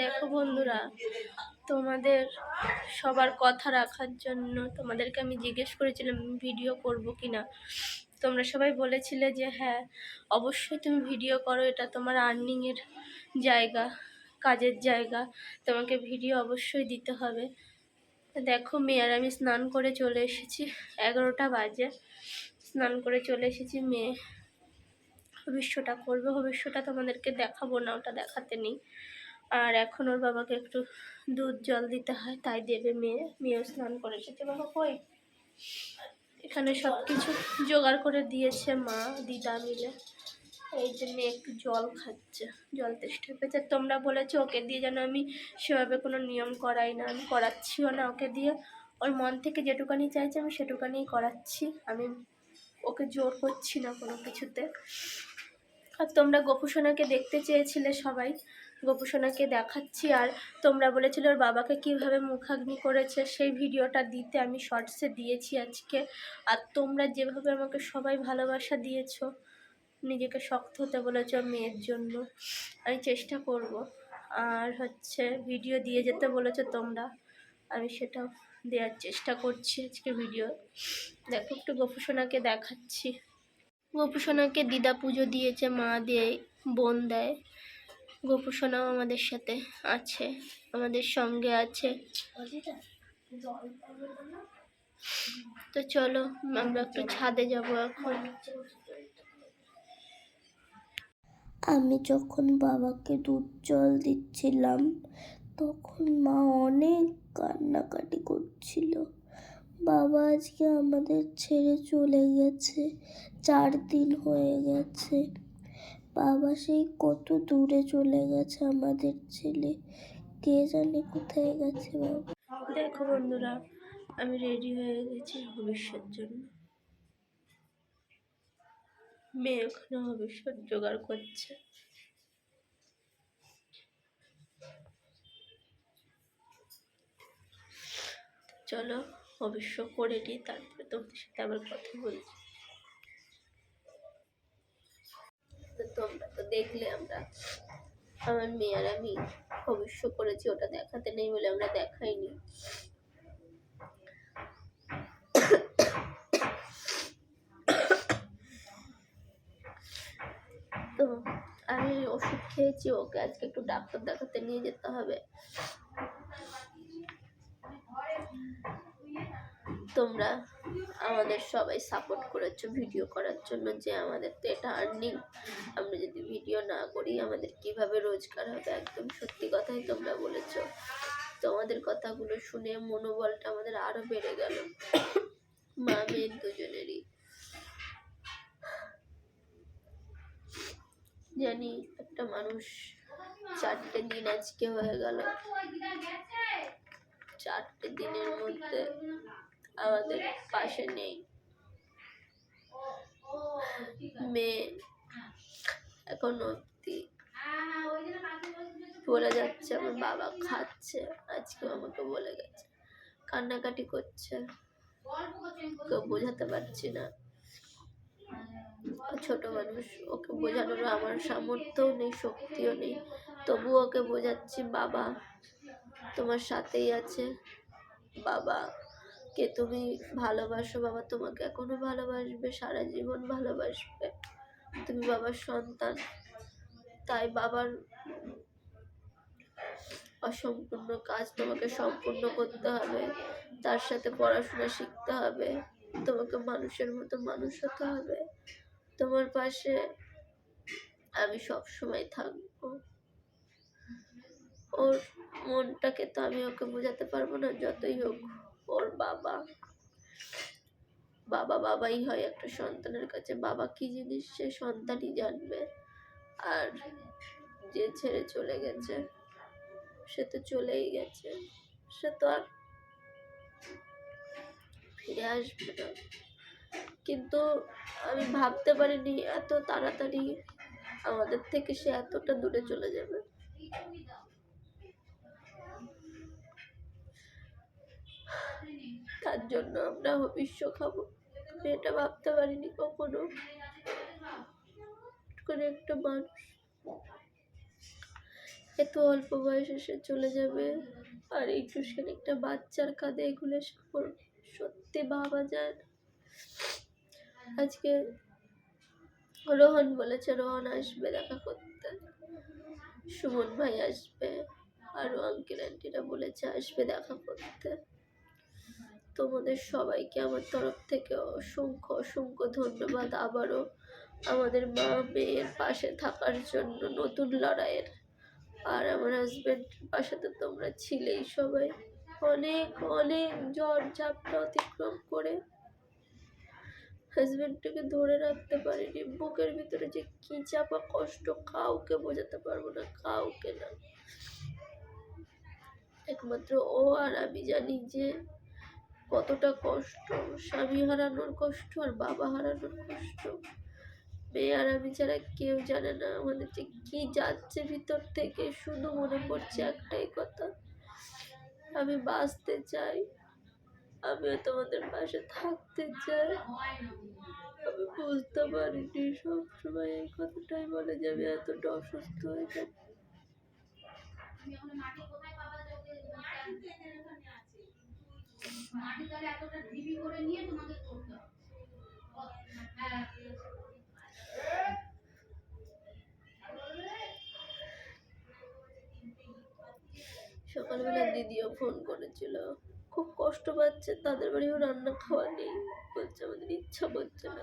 দেখো বন্ধুরা, তোমাদের সবার কথা রাখার জন্য তোমাদেরকে আমি জিজ্ঞেস করেছিলাম, ভিডিও করব কি না? তোমরা সবাই বলেছিলে যে হ্যাঁ অবশ্যই তুমি ভিডিও করো, এটা তোমার আর্নিংয়ের জায়গা, কাজের জায়গা, তোমাকে ভিডিও অবশ্যই দিতে হবে। দেখো মেয়ে আর আমি স্নান করে চলে এসেছি, এগারোটা বাজে, স্নান করে চলে এসেছি মেয়ে ভবিষ্যটা করবে ভবিষ্যটা তোমাদেরকে দেখাবো না, ওটা দেখাতে নেই। আর এখন ওর বাবাকে একটু দুধ জল দিতে হয়, তাই দেবে মেয়ে। মেয়েও স্নান করে এসেছে বাবা কই? এখানে সব কিছু জোগাড় করে দিয়েছে মা, দিদা মিলে। এই জন্য একটু জল খাচ্ছে, জল তেষ্টা পেয়েছে। তোমরা বলেছ ওকে দিয়ে যেন আমি সেভাবে কোনো নিয়ম করাই না, আমি করাচ্ছিও না ওকে দিয়ে। ওর মন থেকে যেটুকানি চাইছে আমি সেটুকানিই করাচ্ছি। আমি ওকে জোর করছি না কোনো কিছুতে। আর তোমরা গোপুসোনাকে দেখতে চেয়েছিলে সবাই। গোপুসোনাকে দেখাচ্ছি আর তোমরা বলেছিলে ওর বাবাকে কীভাবে মুখাগ্নি করেছে, সেই ভিডিওটা দিতে আমি শর্টসে দিয়েছি আজকে। আর তোমরা যেভাবে আমাকে সবাই ভালোবাসা দিয়েছ, নিজেকে শক্ত হতে বলেছ মেয়ের জন্য, আমি চেষ্টা করব। আর হচ্ছে ভিডিও দিয়ে যেতে বলেছ তোমরা, আমি সেটা দেওয়ার চেষ্টা করছি আজকে ভিডিও। দেখো একটু গোপুসোনাকে দেখাচ্ছি। গোপুসোনাকে দিদা পুজো দিয়েছে, মা দেয়, বোন দেয়। গোপুসোনাও আমাদের সাথে আছে, আমাদের সঙ্গে আছে। তো চলো, আমরা একটু ছাদে যাব এখন। আমি যখন বাবাকে দুধ জল দিচ্ছিলাম, তখন মা অনেক কান্নাকাটি করছিল। বাবা আজকে আমাদের ছেড়ে চলে গেছে, চার দিন হয়ে গেছে। বাবা সেই কত দূরে চলে গেছে আমাদের ছেলে। কে জানে কোথায় গেছে বাবা। দেখো বন্ধুরা, আমি রেডি হয়ে গেছি ভবিষ্যৎ জন্য। মেয়ে ওখানে ভবিষ্যৎ জোগাড় করছে। চলো ভবিষ্য করে নিই, তারপরে তোমাদের সাথে আবার কথা বলছি তো তোমরা তো দেখলে আমরা আমার মেয়ের আমি ভবিষ্য করেছি, ওটা দেখাতে নেই বলে আমরা দেখাইনি। তো আমি ওষুধ খেয়েছি, ওকে আজকে একটু ডাক্তার দেখাতে নিয়ে যেতে হবে। তোমরা আমাদের সবাই সাপোর্ট করেছ ভিডিও করার জন্য যে আমাদের তো এটা আর্নিং আমরা যদি ভিডিও না করি, আমাদের কীভাবে রোজগার হবে? একদম সত্যি কথাই তোমরা বলেছ। তোমাদের কথাগুলো শুনে মনোবলটা আমাদের আরও বেড়ে গেল। মা মেয়ের দুজনেরই। জানি একটা মানুষ চারটে দিন আজকে হয়ে গেল। চারটে দিনের মধ্যে আমাদের পাশে নেই। মেয়ে এখন অব্দি বলে যাচ্ছে আমার বাবা খাচ্ছে, আজকে আমাকে বলে গেছে, কান্নাকাটি করছে। কেউ বোঝাতে পারছি না। ছোট মানুষ ওকে বোঝানোর আমার সামর্থ্যও নেই, শক্তিও নেই। তবু ওকে বোঝাচ্ছি, বাবা তোমার সাথেই আছে, বাবা। কে তুমি ভালোবাসো? বাবা তোমাকে এখনও ভালোবাসবে, সারা জীবন ভালোবাসবে। তুমি বাবার সন্তান। তাই বাবার অসম্পূর্ণ কাজ তোমাকে সম্পূর্ণ করতে হবে। তার সাথে পড়াশোনা শিখতে হবে। তোমাকে মানুষের মতো মানুষ হতে হবে। তোমার পাশে আমি সব সময় থাকব। ওর মনটাকে তো আমি ওকে বোঝাতে পারব না, যতই হোক। ওর বাবা। বাবা বাবাই হয় একটা সন্তানের কাছে। বাবা কি জিনিস সে সন্তানই জানবে। আর যে ছেড়ে চলে গেছে, সে তো চলেই গেছে। সে তো আর ফিরে আসবে না। কিন্তু আমি ভাবতে পারিনি এত তাড়াতাড়ি আমাদের থেকে সে এতটা দূরে চলে যাবে। তার জন্য আমরা হবিষ্য খাব এটা ভাবতে পারিনি কখনো। করে একটা মানুষ এত অল্প বয়সে সে চলে যাবে, আর একটু সে একটা বাচ্চার কাঁধে এগুলো সত্যি ভাবা যায় আজকে রোহন বলেছে, রোহন আসবে দেখা করতে। সুমন ভাই আসবে আরও আঙ্কেল আন্টিরা বলেছে, আসবে দেখা করতে। তোমাদের সবাইকে আমার তরফ থেকে অসংখ্য অসংখ্য ধন্যবাদ আবারও আমাদের মা মেয়ের পাশে থাকার জন্য নতুন লড়াইয়ের। আর আমার হাজব্যান্ডের পাশে তো তোমরা ছিলেই সবাই। অনেক অনেক ঝড় ঝাপটা অতিক্রম করে হাজব্যান্ডটাকে ধরে রাখতে পারিনি। বুকের ভিতরে যে কি চাপা কষ্ট কাউকে বোঝাতে পারব না, কাউকে না। একমাত্র ও আর আমি জানি যে কতটা কষ্ট। স্বামী হারানোর কষ্ট আর বাবা হারানোর কষ্ট। মেয়ে আর আমি ছাড়া কেউ জানে না আমাদের যে কি যাচ্ছে ভিতর থেকে, শুধু মনে পড়ছে একটাই কথা। আমি বাঁচতে চাই, আমিও তোমাদের পাশে থাকতে চাই। আমি বুঝতে পারিনি, সবসময় এই কথাটাই বলে যে আমি এতটা অসুস্থ হয়ে যাই হ্যাঁ সকালবেলা দিদিও ফোন করেছিল। খুব কষ্ট পাচ্ছে, তাদের বাড়িও রান্না খাওয়া নেই। বলছে আমাদের ইচ্ছা করছে না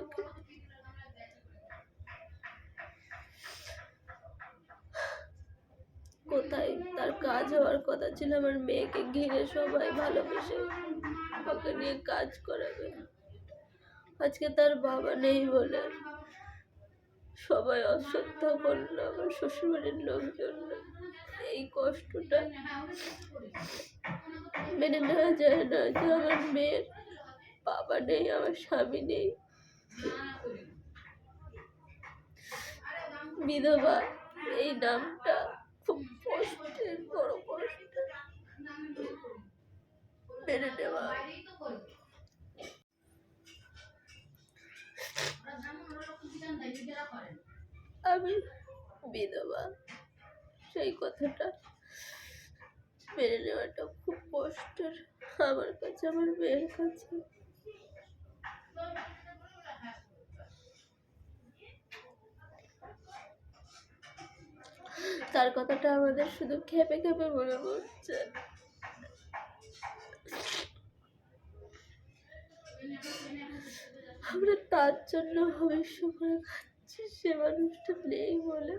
কোথায়? তার কাজ হওয়ার কথা ছিল, আমার মেয়েকে ঘিরে সবাই ভালোবেসে। ওকে নিয়ে কাজ করাবে। আজকে তার বাবা নেই বলে সবাই অশ্রদ্ধা করল আমার শ্বশুরবাড়ির লোকজন এই কষ্টটা মেনে নেওয়া যায় না। যে আমার মেয়ের বাবা নেই, আমার স্বামী নেই। বিধবা, এই নামটা নিজেরা করেন আমি বিধবা। সেই কথাটা মেনে নেওয়াটা খুব কষ্টের। আমার কাছে, আমার মেয়ের কাছে। তার কথাটা আমাদের শুধু খেপে খেপে মনে পড়ছে। আমরা তার জন্য ভবিষ্য করে খাচ্ছি, সে মানুষটা নেই বলে।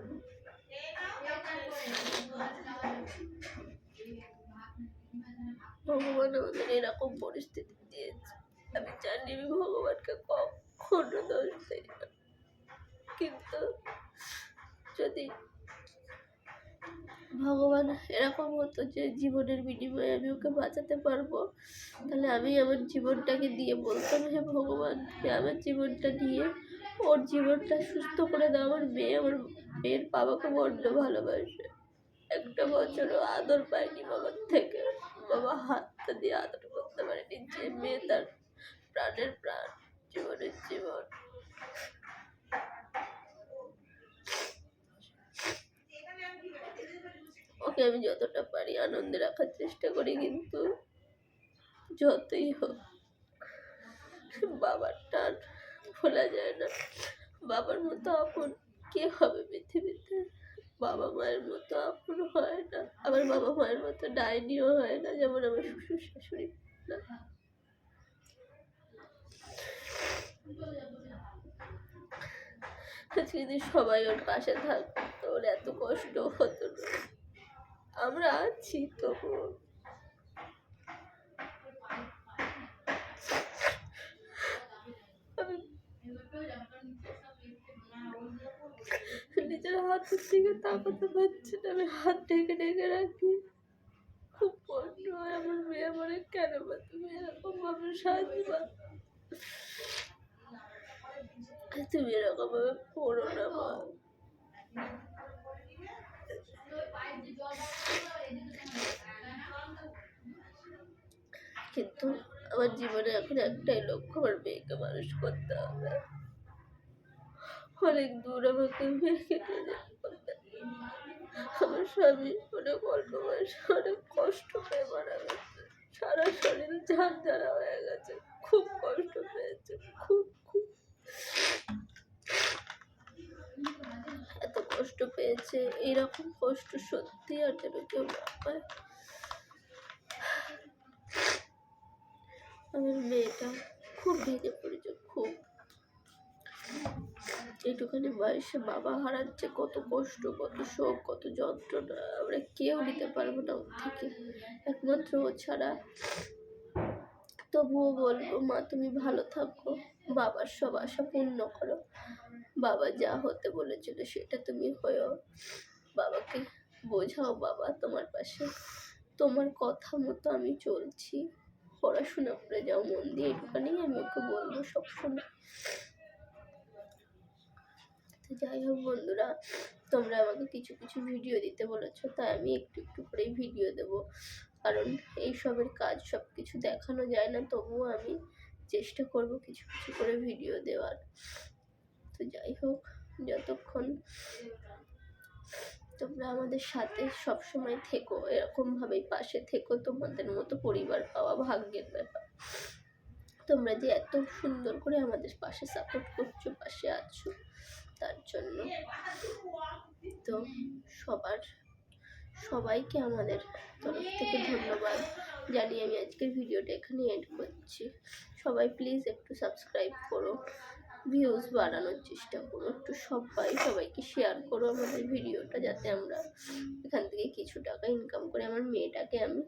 ভগবান আমাদের এরকম পরিস্থিতি দিয়েছে। আমি জানি আমি ভগবানকে কখনো দোষ দিই না। কিন্তু যদি ভগবান এরকম হতো যে জীবনের বিনিময়ে আমি ওকে বাঁচাতে পারব। তাহলে আমি আমার জীবনটাকে দিয়ে বলতাম, হে ভগবান আমার জীবনটা নিয়ে, ওর জীবনটা সুস্থ করে দাও। আমার মেয়ে আমার মেয়ের বাবাকে বড্ড ভালোবাসে। একটা বছরও আদর পায়নি বাবার থেকে। বাবা হাতটা দিয়ে আদর করতে পারেনি যে মেয়ে তার প্রাণের প্রাণ জীবনের জীবন ওকে আমি যতটা পারি, আনন্দে রাখার চেষ্টা করি, কিন্তু যতই হোক, বাবার টান ভোলা যায় না। বাবার মতো আপন কে হবে পৃথিবীতে? বাবা মায়ের মতো আপন হয় না। আবার বাবা মায়ের মতো ডাইনিও হয় না, যেমন আমার শ্বশুর শাশুড়ি। না আজকে যদি সবাই ওর পাশে থাকতো, ওর এত কষ্ট হতো না। আমরা আছি আমি নিজের হাতের দিকে তাকাতে পারছি না, আমি হাত ঢেকে ঢেকে রাখি। খুব কষ্ট হয় আমার মেয়ে আমার কেন বা তুমি এরকম ভাবে সাজবা তুমি এরকম ভাবে করো না মা। কিন্তু আমার জীবনে এখন একটাই লক্ষ্য, আমার মেয়েকে মানুষ করতে হবে। অনেক দূর আমাকে মেয়েকে আমার স্বামী অনেক অল্প বয়সে অনেক কষ্ট পেয়ে মারা গেছে। সারা শরীর ঝাঁঝারা হয়ে গেছে খুব কষ্ট পেয়েছে খুব খুব এত কষ্ট পেয়েছে এরকম কষ্ট সত্যি আর যেন কেউ না পায়। আমার মেয়েটা খুব ভেঙে পড়েছে, খুব। এইটুখানি বয়সে বাবা হারাচ্ছে কত কষ্ট, কত শোক, কত যন্ত্রণা, আমরা কেউ নিতে পারব না ওর থেকে। একমাত্র ও ছাড়া তবুও বলব, মা, তুমি ভালো থাকো, বাবার সব আশা পূর্ণ করো। বাবা যা হতে বলেছিল সেটা তুমি হয়েও বাবাকে বোঝাও বাবা তোমার পাশে। তোমার কথা মতো আমি চলছি। পড়াশোনা করে যাও, মন দিয়ে এটুখানি আমি ওকে বলব সবসময় তো যাই হোক বন্ধুরা, তোমরা আমাকে কিছু কিছু ভিডিও দিতে বলেছ, তাই আমি একটু একটু করেই ভিডিও দেব। কারণ এইসবের কাজ সব কিছু দেখানো যায় না, তবুও আমি চেষ্টা করব কিছু কিছু করে ভিডিও দেওয়ার। তো যাই হোক, যতক্ষণ তোমরা আমাদের সাথে সব সময় থেকো, এরকমভাবেই পাশে থেকো, তোমাদের মতো পরিবার পাওয়া ভাগ্যের ব্যাপার। তোমরা যে এত সুন্দর করে আমাদের পাশে সাপোর্ট করছ, পাশে আছো, তার জন্য তো সবার, সবাইকে আমাদের তরফ থেকে ধন্যবাদ জানিয়ে আমি আজকের ভিডিওটা এখানে এন্ড করছি। সবাই প্লিজ একটু সাবস্ক্রাইব করো। ভিউজ বাড়ানোর চেষ্টা করো। একটু সবাই, সবাইকে শেয়ার করো আমাদের ভিডিওটা যাতে আমরা এখান থেকে কিছু টাকা ইনকাম করে আমার মেয়েটাকে আমি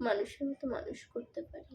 মানুষের মতো মানুষ করতে পারি।